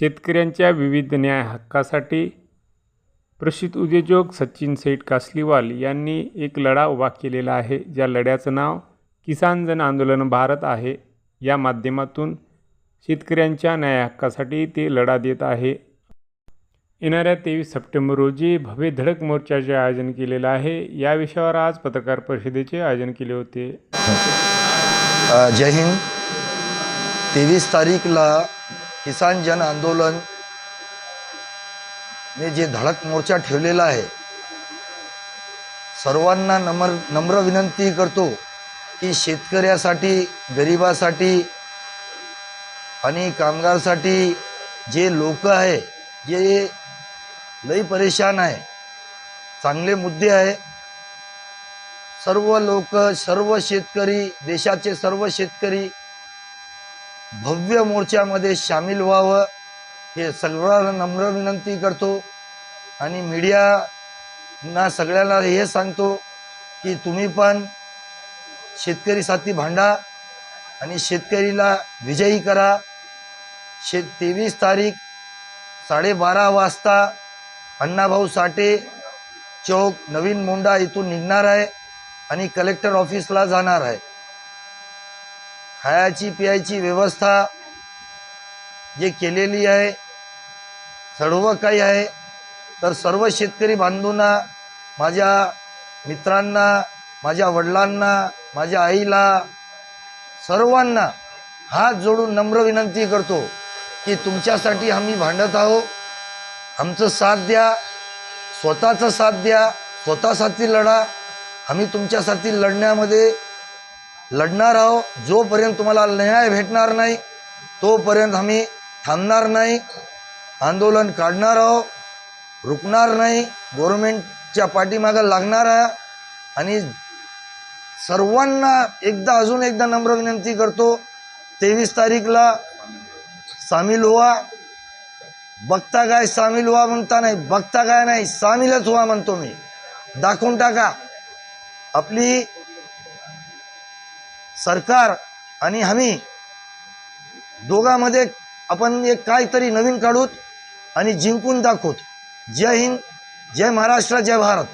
शेतकऱ्यांच्या विविध न्याय हक्कासाठी प्रसिद्ध उद्योजक सचिन सेठ कासलीवाल यांनी एक लढा उभा केलेला आहे. ज्या लढ्याचं नाव किसान जन आंदोलन भारत आहे. या माध्यमातून शेतकऱ्यांच्या न्याय हक्कासाठी ते लढा देत आहे. येणाऱ्या तेवीस सप्टेंबर रोजी भव्य धडक मोर्चाचे आयोजन केलेलं आहे. या विषयावर आज पत्रकार परिषदेचे आयोजन केले होते. जय हिंद. तेवीस तारीखला किसान जन आंदोलन ने जे धडक मोर्चा ठेवलेला आहे सर्वांना नम्र नम्र विनंती करतो की शेतकऱ्यासाठी गरिबासाठी आणि कामगारसाठी जे लोक आहे जे लई परेशान आहे चांगले मुद्दे आहे सर्व लोक सर्व शेतकरी देशाचे सर्व शेतकरी भव्य मोर्चामध्ये सामील व्हावं हे सगळ्यांना नम्र विनंती करतो. आणि मीडियाना सगळ्यांना हे सांगतो की तुम्ही पण शेतकरी साथी भांडा आणि शेतकरीला विजयी करा. शे तेवीस तारीख साडेबारा वाजता अण्णाभाऊ साठे चौक नवीन मुंडा इथून निघणार आहे आणि कलेक्टर ऑफिसला जाणार आहे. खायची प्यायची व्यवस्था जे केलेली आहे सर्व काही आहे तर सर्व शेतकरी बांधूंना माझ्या मित्रांना माझ्या वडिलांना माझ्या आईला सर्वांना हात जोडून नम्र विनंती करतो की तुमच्यासाठी आम्ही भांडत आहो आमचं साथ द्या स्वतःचं साथ द्या स्वतःसाठी लढा. आम्ही तुमच्यासाठी लढण्यामध्ये लढणार आहोत जोपर्यंत तुम्हाला न्याय भेटणार नाही तोपर्यंत आम्ही थांबणार नाही आंदोलन काढणार आहोत रुकणार नाही गव्हर्मेंटच्या पाठीमागं लागणार आहे आणि सर्वांना एकदा अजून एकदा नम्र विनंती करतो तेवीस तारीखला सामील व्हा. बघता काय सामील व्हा म्हणता नाही बघता काय नाही सामीलच व्हा म्हणतो मी. दाखवून टाका. आपली सरकार आणि आम्ही दोघांमध्ये आपण एक काहीतरी नवीन काढूत आणि जिंकून दाखवूत. जय हिंद जय महाराष्ट्र जय भारत.